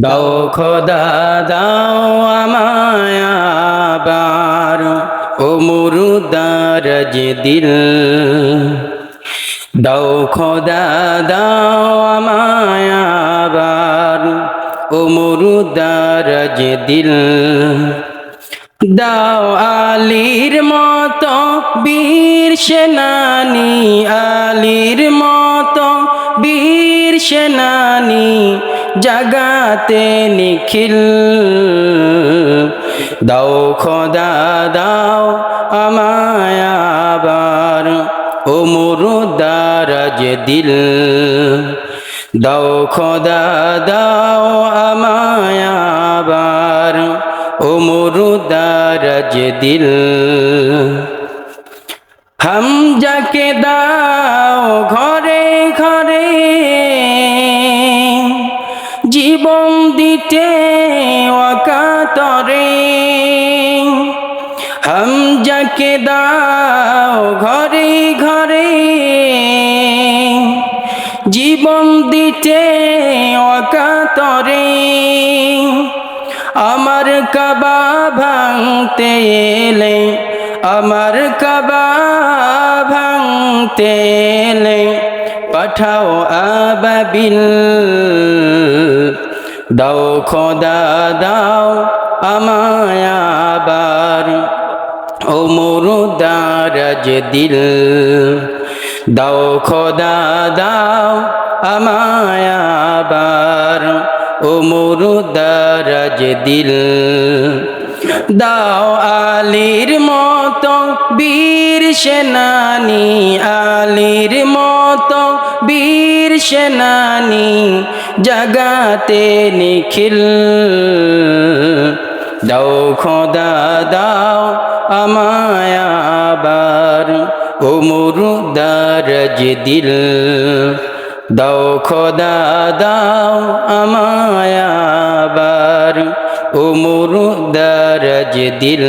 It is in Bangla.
দাও খোদা, দাও আমায় আবার, ও মুরুদার যে দিল। দাও খোদা, দাও আমায় আবার, ও মুরুদার যে দিল। দাও আলীর মতো বীর সেনানি, আলীর মতো বীর সেনানি জাগাতে নিখিল। দাও খোদা, দাও আমায় আবার, ও মুরুদার যে দিল। দাও খোদা, দাও আমায় আবার, ও মুরুদার যে দিল। হাম যাকে দাও ঘরে ঘরে দিতে অকাতরে। হাম যাকে দাও ঘরে ঘরে। জীবন দিতে অকাতরে। আমার কাবা ভাঙতে এলে, আমার কাবা ভাঙতে এলে, পাঠাও আবাবিল দাও খোদা, দাও আমায় আবার ও মুরুদার দিল। দাও খোদা, দাও আমায় আবার ও মুরুদার দিল। দাও আলীর মতো বীর সেনানি আলীর মতো বীর সেনানি জাগাতে নিখিল। দাও খোদা, দাও আমায় আবার ও মুরুদার যে দিল। দাও খোদা, দাও আমায় আবার ও মুরুদার যে দিল।